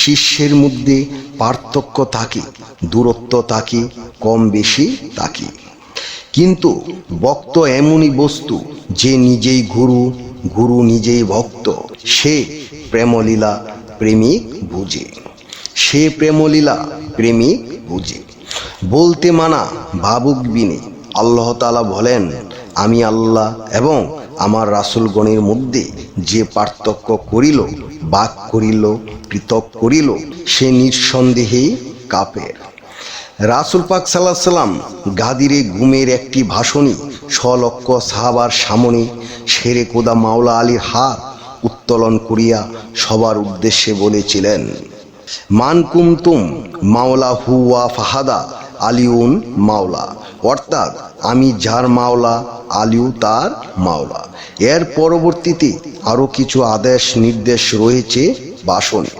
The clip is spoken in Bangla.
শিষ্যের মধ্যে পার্থক্য থাকে, দূরত্ব থাকে, কম বেশি থাকে। কিন্তু ভক্ত এমনই বস্তু, যে নিজেই গুরু গুরু নিজেই ভক্ত। সে প্রেমলীলা, প্রেমিক বুঝে। সে প্রেমলীলা, প্রেমিক বুঝে। বলতে মানা ভাবুক বিনে, আল্লাহ তালা বলেন, আমি আল্লাহ এবং আমার রাসুলগণের মধ্যে যে পার্থক্য করিল, বাক করিল, পৃথক করিল, সে নিঃসন্দেহেই কাপের। রাসুল পাক সাল্লাহ সাল্লাম গাদিরে ঘুমের একটি ভাষণী স্বলক্ষ সাহাবার সামনে শেরে কোদা মাওলা আলীর হাত উত্তোলন করিয়া সবার উদ্দেশ্যে বলেছিলেন, মান কুমতুম মাওলা হুয়া ফাহাদা আলিউন মাওলা। অর্থাৎ আমি যার মাওলা আলিউ তার মাওলা। এর পরবর্তীতে আরও কিছু আদেশ নির্দেশ রয়েছে বাসনে।